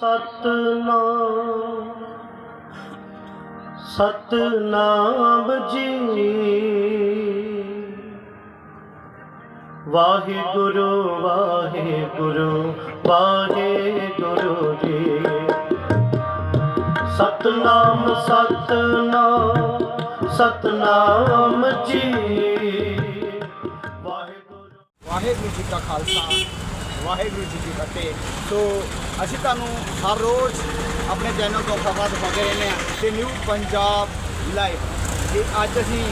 ਸਤਨਾਮ ਸਤਨਾਮ ਜੀ। ਵਾਹਿਗੁਰੂ ਵਾਹਿਗੁਰੂ ਵਾਹਿਗੁਰੂ ਜੀ। ਸਤਨਾਮ ਸਤਨਾਮ ਸਤਨਾਮ ਜੀ। ਵਾਹਿਗੁਰੂ। ਵਾਹਿਗੁਰੂ ਜੀ ਕਾ ਖਾਲਸਾ। ਵਾਹਿਗੁਰੂ ਜੀ ਕੀ ਫਤਿਹ। ਸੋ ਅਸੀਂ ਤੁਹਾਨੂੰ ਹਰ ਰੋਜ਼ ਆਪਣੇ ਚੈਨਲ ਤੋਂ ਖਬਰਾਂ ਦਿਖਾਉਂਦੇ ਰਹਿੰਦੇ ਹਾਂ ਤੇ ਨਿਊ ਪੰਜਾਬ ਲਾਈਵ। ਤੇ ਅੱਜ ਅਸੀਂ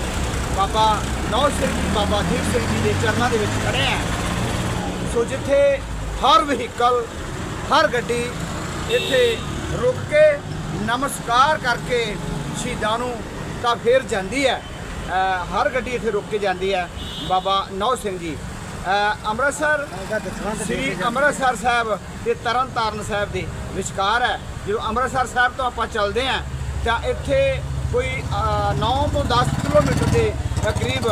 ਬਾਬਾ ਨੌ ਸਿੰਘ ਜੀ, ਬਾਬਾ ਦੀਪ ਸਿੰਘ ਜੀ ਦੇ ਚਰਨਾਂ ਦੇ ਵਿੱਚ ਖੜੇ ਹਾਂ। ਸੋ ਜਿੱਥੇ ਹਰ ਵਹੀਕਲ, ਹਰ ਗੱਡੀ ਇੱਥੇ ਰੁਕ ਕੇ ਨਮਸਕਾਰ ਕਰਕੇ ਸ਼ਹੀਦਾਂ ਨੂੰ ਤਾਂ ਫੇਰ ਜਾਂਦੀ ਹੈ। ਹਰ ਗੱਡੀ ਇੱਥੇ ਰੁਕ ਕੇ ਜਾਂਦੀ ਹੈ ਬਾਬਾ ਨੌ ਸਿੰਘ ਜੀ। ਅੰਮ੍ਰਿਤਸਰ ਸ੍ਰੀ ਅੰਮ੍ਰਿਤਸਰ ਸਾਹਿਬ ਤੇ ਤਰਨਤਾਰਨ ਸਾਹਿਬ ਦੇ ਵਿਚਕਾਰ ਹੈ। ਜਦੋਂ ਅੰਮ੍ਰਿਤਸਰ ਸਾਹਿਬ ਤੋਂ ਆਪਾਂ ਚੱਲਦੇ ਹਾਂ, ਤਾਂ ਇੱਥੇ ਕੋਈ 9 ਤੋਂ 10 ਕਿਲੋਮੀਟਰ ਦੇ ਕਰੀਬ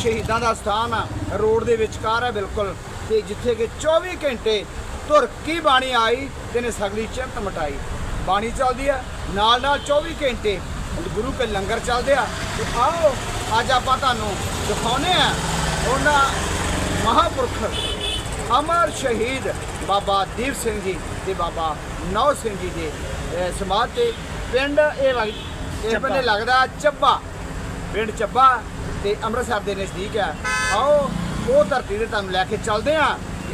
ਸ਼ਹੀਦਾਂ ਦਾ ਸਥਾਨ ਆ, ਰੋਡ ਦੇ ਵਿਚਕਾਰ ਹੈ ਬਿਲਕੁਲ। ਤੇ ਜਿੱਥੇ ਕਿ 24 ਘੰਟੇ ਧੁਰ ਕੀ ਬਾਣੀ ਆਈ ਤੇ ਨੇ ਸਗਲੀ ਚਿੰਤ ਮਟਾਈ। ਬਾਣੀ ਚੱਲਦੀ ਹੈ ਨਾਲ ਨਾਲ 24 ਘੰਟੇ ਗੁਰੂ ਕੇ ਲੰਗਰ ਚੱਲਦੇ ਆ। ਤੇ ਆਓ, ਅੱਜ ਆਪਾਂ ਤੁਹਾਨੂੰ ਦਿਖਾਉਨੇ ਆ ਉਹਨਾਂ ਮਹਾਪੁਰਖ ਅਮਰ ਸ਼ਹੀਦ ਬਾਬਾ ਦੀਪ ਸਿੰਘ ਜੀ ਤੇ ਬਾਬਾ ਨੌ ਸਿੰਘ ਜੀ ਦੇ ਸਮਾਧ ਤੇ ਪਿੰਡ ਇਹ ਇਹ ਪਿੰਡ ਲੱਗਦਾ ਚੱਬਾ ਪਿੰਡ ਚੱਬਾ ਤੇ ਅੰਮ੍ਰਿਤਸਰ ਦੇ ਨਜ਼ਦੀਕ ਹੈ। ਆਓ ਉਹ ਧਰਤੀ ਦੇ ਤੁਹਾਨੂੰ ਲੈ ਕੇ ਚੱਲਦੇ ਆ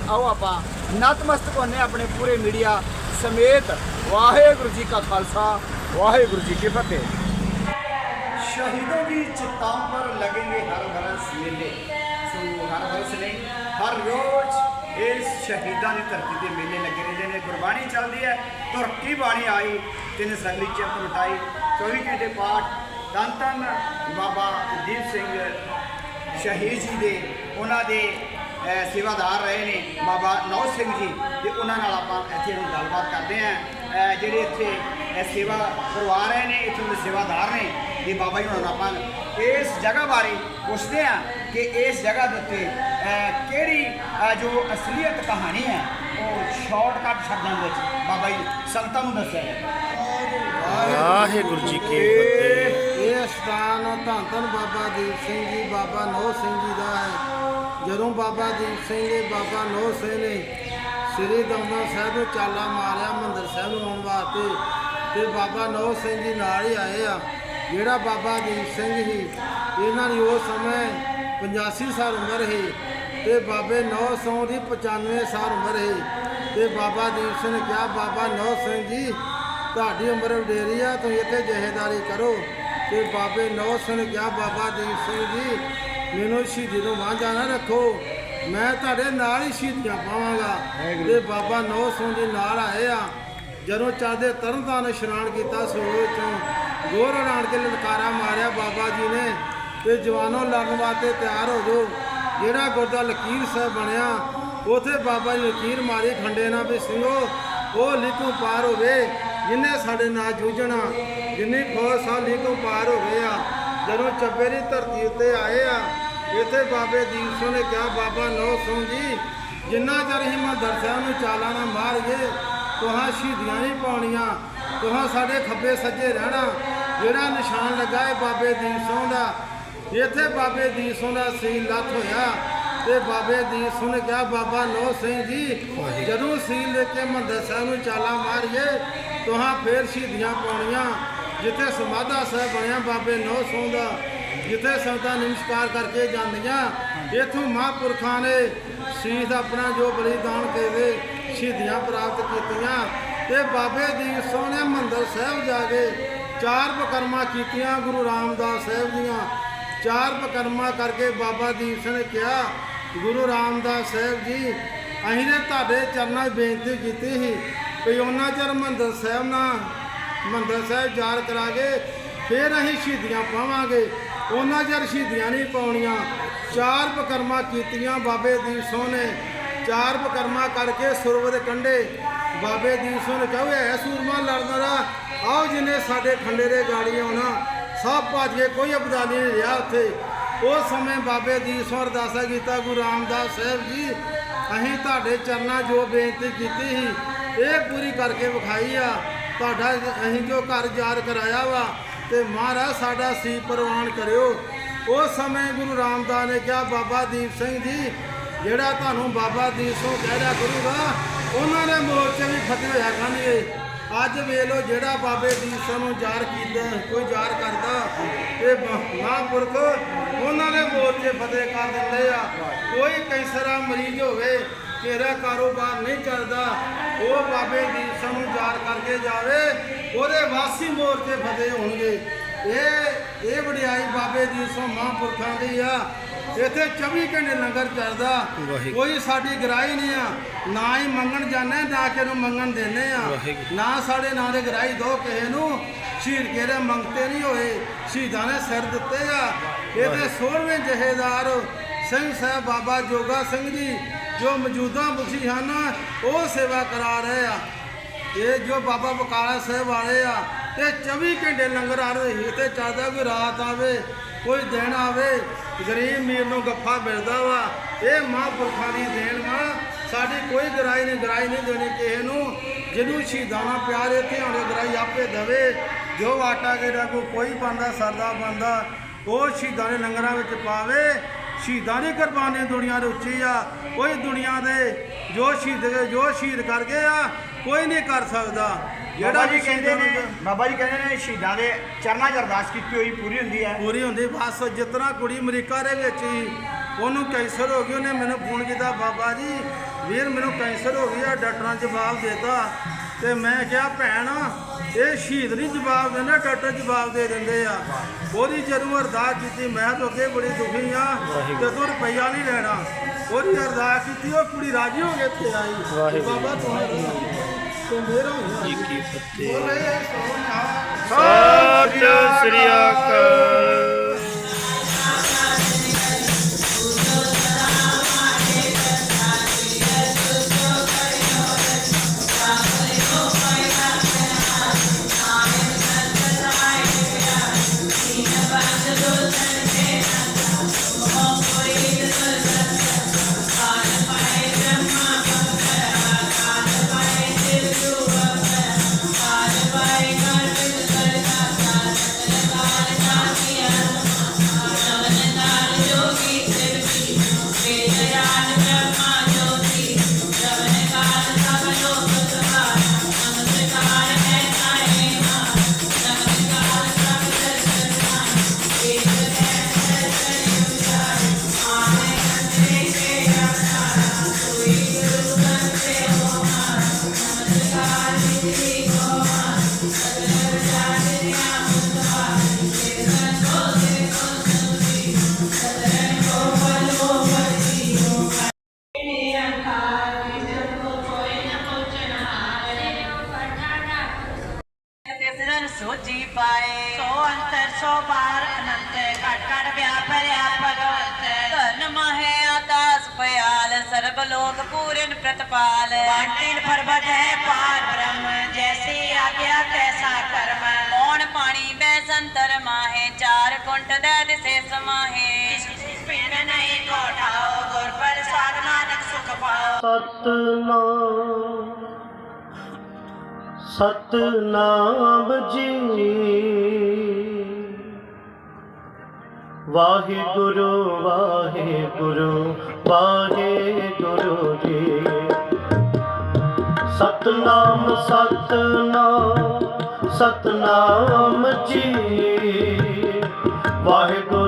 ਆਓ ਆਪਾਂ ਨਤਮਸਤਕ ਹੋਣੇ ਆਪਣੇ ਪੂਰੇ ਮੀਡੀਆ ਸਮੇਤ। ਵਾਹਿਗੁਰੂ ਜੀ ਕਾ ਖਾਲਸਾ ਵਾਹਿਗੁਰੂ ਜੀ ਕੀ ਫਤਿਹ। ਸ਼ਹੀਦੋਂ ਦੀ ਚਿਤਾਂ ਪਰ ਲੱਗेंगे ਹਰ ਹਰ ਮੇਲੇ। ਸੋ ਹਰ ਬਰਸ ਨਹੀਂ ਹਰ ਰੋਜ਼ ਇਸ ਸ਼ਹੀਦਾਂ ਦੀ ਧਰਤੀ ਤੇ ਮੇਲੇ ਲੱਗੇ ਰਹਿੰਦੇ ਨੇ। ਗੁਰਬਾਣੀ ਚੱਲਦੀ ਹੈ ਤੁਰਕੀ ਬਾਣੀ ਆਈ, ਤਿੰਨ ਸਗਲੀ ਚਿੰਤ ਮਿਟਾਈ। 24 ਘੰਟੇ ਪਾਠ, ਧੰਨ ਧੰਨ ਬਾਬਾ ਦੀਪ ਸਿੰਘ ਸ਼ਹੀਦ ਜੀ ਦੇ, ਉਹਨਾਂ ਦੇ ਸੇਵਾਦਾਰ ਰਹੇ ਨੇ। ਬਾਬਾ ਨੌ ਸਿੰਘ ਜੀ, ਤੇ ਉਹਨਾਂ ਨਾਲ ਆਪਾਂ ਇੱਥੇ ਨੂੰ ਗੱਲਬਾਤ ਕਰਦੇ ਆਂ ਜਿਹੜੇ ਇੱਥੇ ਸੇਵਾ ਕਰਵਾ ਰਹੇ ਨੇ ਇੱਥੇ ਦੇ ਸੇਵਾਦਾਰ ਨੇ ਤੇ ਬਾਬਾ ਜੀ ਹੁਣ ਆਪਾਂ ਇਸ ਜਗ੍ਹਾ ਬਾਰੇ ਪੁੱਛਦੇ ਆਂ ਕਿ ਇਸ ਜਗ੍ਹਾ ਦੇ ਉੱਤੇ ਕਿਹੜੀ ਜੋ ਅਸਲੀਅਤ ਕਹਾਣੀ ਹੈ ਉਹ ਸ਼ਾਰਟਕਟ ਸ਼ਬਦਾਂ ਵਿੱਚ ਬਾਬਾ ਜੀ ਸੰਤਾਂ ਨੂੰ ਦੱਸਿਆ ਹੈ ਵਾਹਿਗੁਰੂ ਜੀ ਕੀ ਫਤਿਹ। ਇਹ ਸਥਾਨ ਧੰਨ ਧੰਨ ਬਾਬਾ ਦੀਪ ਸਿੰਘ ਜੀ ਬਾਬਾ ਨੌ ਸਿੰਘ ਜੀ ਦਾ ਹੈ। ਜਦੋਂ ਬਾਬਾ ਦੀਪ ਸਿੰਘ ਜੀ ਬਾਬਾ ਨੌ ਸਿੰਘ ਨੇ ਸ੍ਰੀ ਦਮਦਮਾ ਸਾਹਿਬ ਨੂੰ ਚਾਲਾ ਮਾਰਿਆ, ਮੰਦਰ ਸਾਹਿਬ ਨੂੰ ਆਉਣ ਵਾਸਤੇ। ਤੇ ਬਾਬਾ ਨੌ ਸਿੰਘ ਜੀ ਨਾਲ ਹੀ ਆਏ ਆ। ਜਿਹੜਾ ਬਾਬਾ ਦੀਪ ਸਿੰਘ ਜੀ ਇਹਨਾਂ ਦੀ ਉਸ ਸਮੇਂ 85 ਸਾਲ ਉਮਰ ਸੀ ਤੇ ਬਾਬੇ ਨੌ ਸੌ ਦੀ 95 ਸਾਲ ਉਮਰ ਸੀ। ਤੇ ਬਾਬਾ ਦੀਪ ਸਿੰਘ ਨੇ ਕਿਹਾ, ਬਾਬਾ ਨੌ ਸਿੰਘ ਜੀ, ਤੁਹਾਡੀ ਉਮਰ ਵਡੇਰੀ ਆ, ਤੁਸੀਂ ਇੱਥੇ ਜਹੇਦਾਰੀ ਕਰੋ। ਤੇ ਬਾਬੇ ਨੌ ਸਿੰਘ ਨੇ ਕਿਹਾ, ਬਾਬਾ ਦੀਪ ਸਿੰਘ ਜੀ, ਮੈਨੂੰ ਸ਼ਹੀਦੀ ਨੂੰ ਵਾਂਝਾ ਨਾ ਰੱਖੋ। ਮੈਂ ਤੁਹਾਡੇ ਨਾਲ ਹੀ ਸ਼ਹੀਦੀਆਂ ਪਾਵਾਂਗਾ। ਤੇ ਬਾਬਾ ਨੌ ਸਿੰਘ ਜੀ ਨਾਲ ਆਏ ਆ। ਜਦੋਂ ਚਾਹਦੇ ਤਰਨਤਾਰਨ ਇਸ਼ਨਾਨ ਕੀਤਾ ਸੂਰਜ ਚੋਂ ਗੋਰ ਆਣ ਕੇ ਲਲਕਾਰਾ ਮਾਰਿਆ ਬਾਬਾ ਜੀ ਨੇ। ਤੇ ਜਵਾਨੋ ਲੜਨ ਵਾਸਤੇ ਤਿਆਰ ਹੋ ਜਾਓ। ਜਿਹੜਾ ਗੁਰਦਾ ਲਕੀਰ ਸਾਹਿਬ ਬਣਿਆ ਉਥੇ ਬਾਬਾ ਜੀ ਲਕੀਰ ਮਾਰੀ ਖੰਡੇ ਨਾਲ ਵੀ ਸਿੰਘੋ ਉਹ ਲਿਖੂ ਪਾਰ ਹੋਵੇ ਜਿਨੇ ਸਾਡੇ ਨਾਲ ਜੂਝਣਾ ਜਿੰਨੀ ਫੌਜ ਸਾ ਲਿਖੂ ਪਾਰ ਹੋ ਗਏ ਆ। ਜਦੋਂ ਚੱਬੇ ਦੀ ਧਰਤੀ ਉੱਤੇ ਆਏ ਆ ਇੱਥੇ ਬਾਬੇ ਦੀਪ ਸਿੰਘ ਨੇ ਕਿਹਾ ਬਾਬਾ ਨੌ ਸਿੰਘ ਜੀ ਜਿੰਨਾ ਚਿਰ ਹਿਮੰਦਰ ਸਾਹਿਬ ਨੂੰ ਚਾਲਾ ਨਾ ਮਾਰਗੇ ਤੁਹਾਂ ਸ਼ਹੀਦੀਆਂ ਨਹੀਂ ਪਾਉਣੀਆਂ ਤੁਹਾਂ ਸਾਡੇ ਖੱਬੇ ਸੱਜੇ ਰਹਿਣਾ। ਜਿਹੜਾ ਨਿਸ਼ਾਨ ਲੱਗਾ ਹੈ ਬਾਬੇ ਦੀਪ ਸਿੰਘ ਦਾ। ਇੱਥੇ ਬਾਬੇ ਦੀਪ ਸਿੰਘ ਦਾ ਸੀਲ ਲੱਥ ਹੋਇਆ ਤੇ ਬਾਬੇ ਦੀਪ ਸਿੰਘ ਨੇ ਕਿਹਾ ਬਾਬਾ ਨੌ ਸਿੰਘ ਜੀ ਜਦੋਂ ਸੀਲ ਲੈ ਕੇ ਮੰਦਰ ਸਾਹਿਬ ਨੂੰ ਚਾਲਾ ਮਾਰੀਏ ਤੁਹਾਂ ਫੇਰ ਸ਼ਹੀਦੀਆਂ ਪਾਉਣੀਆਂ। ਜਿੱਥੇ ਸਮਾਧਾ ਸਾਹਿਬ ਬਣਿਆ ਬਾਬੇ ਨੌ ਸਿੰਘ ਦਾ। ਜਿੱਥੇ ਸੰਤਾਂ ਨਮਸਕਾਰ ਕਰਕੇ ਜਾਂਦੀਆਂ, ਇਥੋਂ ਮਹਾਂਪੁਰਖਾਂ ਨੇ ਸ਼ਹੀਦ ਆਪਣਾ ਜੋ ਬਲੀਦਾਨ ਦੇਵੇ, ਸ਼ਹੀਦੀਆਂ ਪ੍ਰਾਪਤ ਕੀਤੀਆਂ। ਤੇ ਬਾਬੇ ਦੀਪ ਸੋਹਣੇ ਨੇ ਮੰਦਰ ਸਾਹਿਬ ਜਾ ਕੇ ਚਾਰ ਬਕਰਮਾ ਕੀਤੀਆਂ ਗੁਰੂ ਰਾਮਦਾਸ ਸਾਹਿਬ ਦੀਆਂ। ਚਾਰ ਬਕਰਮਾ ਕਰਕੇ ਬਾਬਾ ਦੀਪ ਸਿੰਘ ਨੇ ਕਿਹਾ, ਗੁਰੂ ਰਾਮਦਾਸ ਸਾਹਿਬ ਜੀ, ਅਸੀਂ ਨੇ ਤੁਹਾਡੇ ਚਰਨਾਂ 'ਚ ਬੇਨਤੀ ਕੀਤੀ ਸੀ ਵੀ ਉਹਨਾਂ ਚਿਰ ਮੰਦਰ ਸਾਹਿਬ ਨਾਲ ਮੰਦਰ ਸਾਹਿਬ ਯਾਦ ਕਰਾ ਕੇ ਫਿਰ ਅਸੀਂ ਸ਼ਹੀਦੀਆਂ ਪਾਵਾਂਗੇ। ਉਹਨਾਂ ਚਿਰ ਸ਼ਹੀਦੀਆਂ ਨਹੀਂ ਪਾਉਣੀਆਂ। ਚਾਰ ਬਕਰਮਾ ਕੀਤੀਆਂ ਬਾਬੇ ਦੀਪ ਸਿੰਘ ਨੇ। ਚਾਰ ਬਕਰਮਾ ਕਰਕੇ ਸੁਰਵ ਦੇ ਕੰਢੇ ਬਾਬੇ ਦੀਪ ਸਿੰਘ ਨੇ ਕਹੇ ਐ ਸੂਰਮਾ ਲੜਨ ਆਓ ਜਿਨੇ ਸਾਡੇ ਖੰਡੇ ਦੇ ਗਾੜੀ ਆਉਣਾ ਸਭ ਭੱਜ ਗਏ ਕੋਈ ਅਬਦਾਲੀ ਨਹੀਂ ਰਿਹਾ ਉੱਥੇ। ਉਸ ਸਮੇਂ ਬਾਬੇ ਦੀਪ ਸਿੰਘ ਅਰਦਾਸਾ ਕੀਤਾ, ਗੁਰੂ ਰਾਮਦਾਸ ਸਾਹਿਬ ਜੀ, ਅਸੀਂ ਤੁਹਾਡੇ ਚਰਨਾਂ ਜੋ ਬੇਨਤੀ ਕੀਤੀ ਸੀ, ਇਹ ਪੂਰੀ ਕਰਕੇ ਵਿਖਾਈ ਆ। ਤੁਹਾਡਾ ਅਸੀਂ ਜੋ ਘਰ ਯਾਰ ਕਰਾਇਆ ਵਾ ਤੇ ਮਹਾਰਾਜ ਸਾਡਾ ਸੀ ਪ੍ਰਵਾਨ ਕਰਿਓ। ਉਸ ਸਮੇਂ ਗੁਰੂ ਰਾਮਦਾਸ ਨੇ ਕਿਹਾ, ਬਾਬਾ ਦੀਪ ਸਿੰਘ ਜੀ, ਜਿਹੜਾ ਤੁਹਾਨੂੰ ਬਾਬਾ ਦੀਪ ਸਿੰਘ ਕਹਿ ਰਿਹਾ ਕਰੂਗਾ, ਉਹਨਾਂ ਦੇ ਮੋਰਚੇ ਵੀ ਫਤਿਹ ਹੋਇਆ ਕਰਨਗੇ। ਅੱਜ ਵੇਖ ਲਓ ਜਿਹੜਾ ਬਾਬੇ ਦੀਪ ਸਿੰਘ ਨੂੰ ਯਾਰ ਕੀਤਾ, ਕੋਈ ਯਾਰ ਕਰਦਾ, ਇਹ ਮਹਾਂਪੁਰਖ ਉਹਨਾਂ ਦੇ ਮੋਰਚੇ ਫਤਿਹ ਕਰ ਦਿੰਦੇ ਆ। ਕੋਈ ਕੈਂਸਰ ਦਾ ਮਰੀਜ਼ ਹੋਵੇ ਤੇਰਾ ਕਾਰੋਬਾਰ ਨਹੀਂ ਚੱਲਦਾ ਉਹ ਬਾਬੇ ਦੀਪ ਸਿੰਘ ਨੂੰ ਯਾਦ ਕਰਕੇ ਜਾਵੇ ਉਹਦੇ ਵਾਸੀ ਮੋਰਚੇ ਫਤਿਹ ਹੋਣਗੇ। ਇਹ ਇਹ ਵਡਿਆਈ ਬਾਬੇ ਦੀਪ ਸਿੰਘ ਮਹਾਂਪੁਰਖਾਂ ਦੀ ਆ। ਇੱਥੇ 24 ਘੰਟੇ ਲੰਗਰ ਚੱਲਦਾ। ਕੋਈ ਸਾਡੀ ਗਰਾਈ ਨਹੀਂ ਆ। ਨਾ ਹੀ ਮੰਗਣ ਜਾਂਦੇ ਨਾ ਕਿ ਨੂੰ ਮੰਗਣ ਦਿੰਦੇ ਆ। ਨਾ ਸਾਡੇ ਨਾਂ ਦੇ ਗਰਾਈ ਦੋ ਕਿਸੇ ਨੂੰ। ਸ਼ਹੀਦ ਕਿਹੜੇ ਮੰਗਤੇ ਨਹੀਂ ਹੋਏ। ਸ਼ਹੀਦਾਂ ਨੇ ਸਿਰ ਦਿੱਤੇ ਆ। ਇਹਦੇ 16ਵੇਂ ਜਹੇਦਾਰ ਸਿੰਘ ਸਾਹਿਬ ਬਾਬਾ ਜੋਗਾ ਸਿੰਘ ਜੀ ਜੋ ਮੌਜੂਦਾ ਮੁਖੀ ਹਨ, ਉਹ ਸੇਵਾ ਕਰਾ ਰਹੇ ਆ। ਇਹ ਜੋ ਬਾਬਾ ਬਕਾਲਾ ਸਾਹਿਬ ਵਾਲੇ ਆ, ਤੇ 24 ਘੰਟੇ ਲੰਗਰ ਆ ਰਹੇ ਤੇ ਚੱਲਦਾ ਕੋਈ ਰਾਤ ਆਵੇ, ਕੋਈ ਦਿਨ ਆਵੇ, ਗਰੀਬ ਮੀਰ ਨੂੰ ਗੱਫਾ ਮਿਲਦਾ ਵਾ। ਇਹ ਮਹਾਂਪੁਰਖਾਂ ਦੀ ਦੇਣ ਵਾ, ਸਾਡੀ ਕੋਈ ਗਰਾਈ ਨਹੀਂ ਗਰਾਈ ਨਹੀਂ ਦੇਣੀ ਕਿਸੇ ਨੂੰ। ਜਿਹਨੂੰ ਸ਼ਹੀਦਾਂ ਨਾਲ ਪਿਆਰ ਇੱਥੇ ਆਉਂਦੇ ਗਰਾਈ ਆਪੇ ਦਵੇ। ਜੋ ਆਟਾ ਗੇੜਾ ਕੋਈ ਕੋਈ ਬੰਦਾ ਸਰਦਾ ਬੰਦਾ ਉਹ ਸ਼ਹੀਦਾਂ ਦੇ ਲੰਗਰਾਂ ਵਿੱਚ ਪਾਵੇ। ਸ਼ਹੀਦਾਂ ਦੀ ਕੁਰਬਾਨੀ ਦੁਨੀਆ ਦੇ ਉੱਚੀ ਆ। ਕੋਈ ਦੁਨੀਆ ਦੇ ਜੋ ਸ਼ਹੀਦ ਜੋ ਸ਼ਹੀਦ ਕਰ ਗਏ ਆ ਕੋਈ ਨਹੀਂ ਕਰ ਸਕਦਾ। ਜਿਹੜਾ ਜੀ ਵੀ ਕਹਿੰਦੇ ਨੇ ਬਾਬਾ ਜੀ ਕਹਿੰਦੇ ਨੇ ਸ਼ਹੀਦਾਂ ਦੇ ਚਰਨਾਂ 'ਚ ਅਰਦਾਸ ਕੀਤੀ ਹੋਈ ਪੂਰੀ ਹੁੰਦੀ ਹੈ। ਪੂਰੀ ਹੁੰਦੀ ਬਸ ਜਿਤਨਾ ਕੁੜੀ ਅਮਰੀਕਾ ਦੇ ਵਿੱਚ ਹੀ ਉਹਨੂੰ ਕੈਂਸਰ ਹੋ ਗਈ ਉਹਨੇ ਮੈਨੂੰ ਫੋਨ ਕੀਤਾ ਬਾਬਾ ਜੀ ਵੀਰ ਮੈਨੂੰ ਕੈਂਸਰ ਹੋ ਗਿਆ ਡਾਕਟਰਾਂ ਜਵਾਬ ਦਿੱਤਾ। ਤੇ ਮੈਂ ਕਿਹਾ ਭੈਣ ਇਹ ਸ਼ਹੀਦ ਨਹੀਂ ਜਵਾਬ ਦਿੰਦਾ ਡਾਕਟਰ ਜਵਾਬ ਦੇ ਦਿੰਦੇ ਆ। ਉਹਦੀ ਜਦੋਂ ਅਰਦਾਸ ਕੀਤੀ ਮੈਂ ਤਾਂ ਅੱਗੇ ਬੜੀ ਦੁਖੀ ਆ ਤੇ ਤੂੰ ਰੁਪਈਆ ਨਹੀਂ ਲੈਣਾ। ਉਹਦੀ ਅਰਦਾਸ ਕੀਤੀ ਉਹ ਕੁੜੀ ਰਾਜੀ ਹੋ ਕੇ ਇੱਥੇ ਆਈ। ਬਾਬਾ ਤੂੰ ਤੂੰ ਮੇਰਾ ਹੋਇਆ ਜੀ ਕੀ ਫਤਿਹ ਸਤਿ ਸ੍ਰੀ ਅਕਾਲ। ਚਾਰ ਕੁੰਟ ਦੇ ਦਿਸੇ ਸਮਾਹੇ ਪਿੰਨ ਨਹੀਂ ਕੋਠਾਓ ਗੁਰ ਪ੍ਰਸਾਦ ਨਾਨਕ ਸੁਖ ਪਾਓ ਸਤਨਾਮ ਸਤਨਾਮ ਜੀ। ਵਾਹਿਗੁਰੂ ਵਾਹਿਗੁਰੂ ਵਾਹਿਗੁਰੂ ਜੀ। ਸਤਨਾਮ ਸਤਨਾਮ ਸਤਨਾਮ ਜੀ। ਵਾਹਿਗੁਰੂ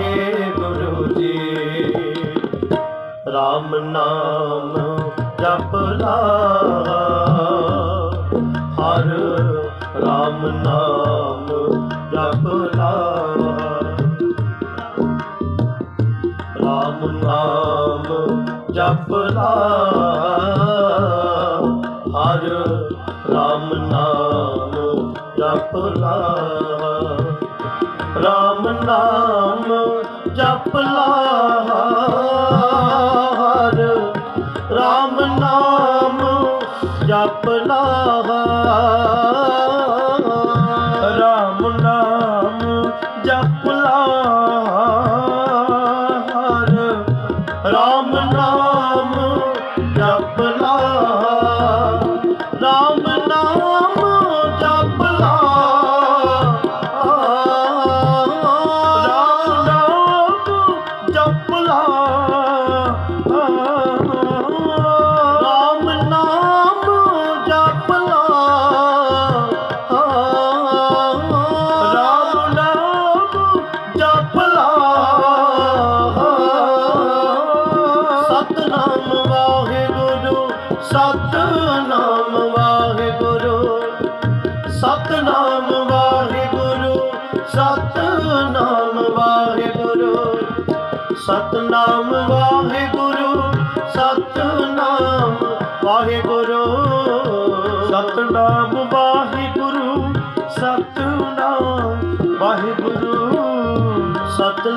ਰਾਮ ਨਾਮ ਜਪ ਲਾ। ਹਰ ਰਾਮ ਨਾਮ ਜਪ ਲਾ। ਰਾਮ ਨਾਮ ਜਪ ਲਾ। ਹਰ ਰਾਮ ਨਾਮ ਜਪ ਲਾ। ਰਾਮ ਨਾਮ ਜਪ ਲਾ। आप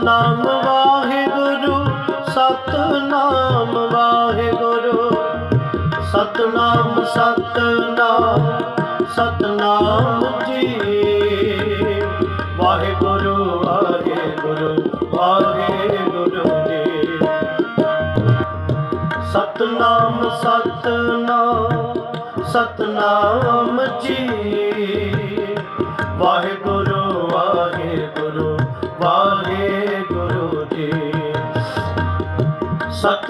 ਸਤਨਾਮ ਵਾਹਿਗੁਰੂ ਸਤਨਾਮ ਵਾਹਿਗੁਰੂ। ਸਤਨਾਮ ਸਤਨਾਮ ਸਤਨਾਮ ਜੀ। ਵਾਹਿਗੁਰੂ ਵਾਹਿਗੁਰੂ ਵਾਹਿਗੁਰੂ ਜੀ। ਸਤਨਾਮ ਸਤਨਾਮ ਸਤਨਾਮ ਜੀ।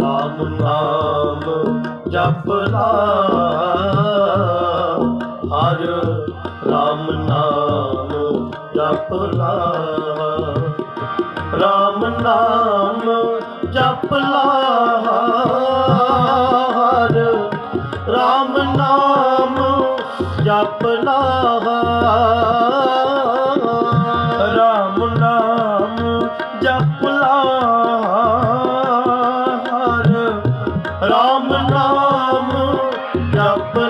RAM ਨਾਮ ਜਪਲਾ ਹਰ ਰਾਮ ਨਾਮ ਜਪਲਾ ਰਾਮ ਨਾਮ ਜਪਲਾ رب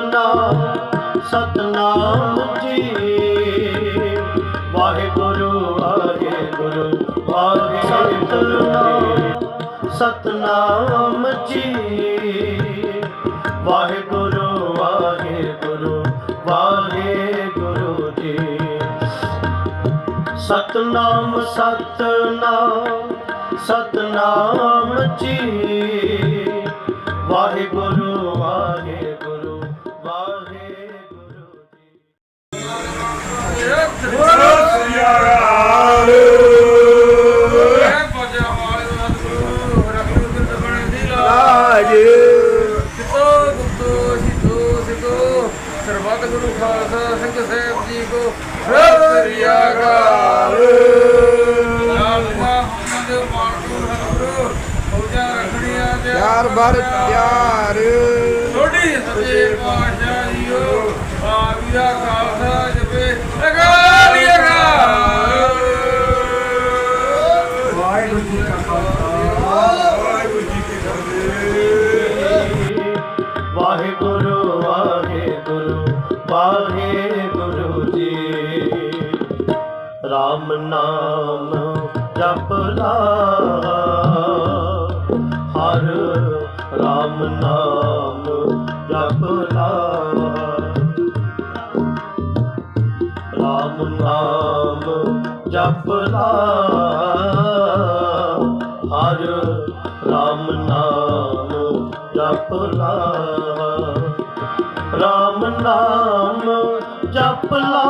ਵਾਹਿਗੁਰੂ ਵਾਹਿਗੁਰੂ ਵਾਹਿਗੁਰੂ ਸਤਨਾਮ ਜੀ। ਵਾਹਿਗੁਰੂ ਵਾਹਿਗੁਰੂ ਵਾਹਿਗੁਰੂ ਜੀ। ਸਤਨਾਮ ਸਤਨਾਮ ਸਤਨਾਮ ਜੀ। ਵਾਹਿਗੁਰੂ ਵਾਹਿਗੁਰੂ ਵਾਹਿਗੁਰੂ ਜੀ। ਸਰਬੱਤ ਗੁਰੂ ਖਾਲਸਾ ਸਿੰਘ ਸਾਹਿਬ ਜੀ ਕੋ ਸਤਿ ਅਕਾਲ। ਪਿਆਰ ਭਰ ਪਿਆਰ। ਛੋਟੀ ਸੱਚੇ ਪਾਤਸ਼ਾਹ ਜੀਓ ਆਪ ਦਾ ਖਾਲਸਾ ਫਤਿਹ ਨਾਮ ਜਪ ਲਾ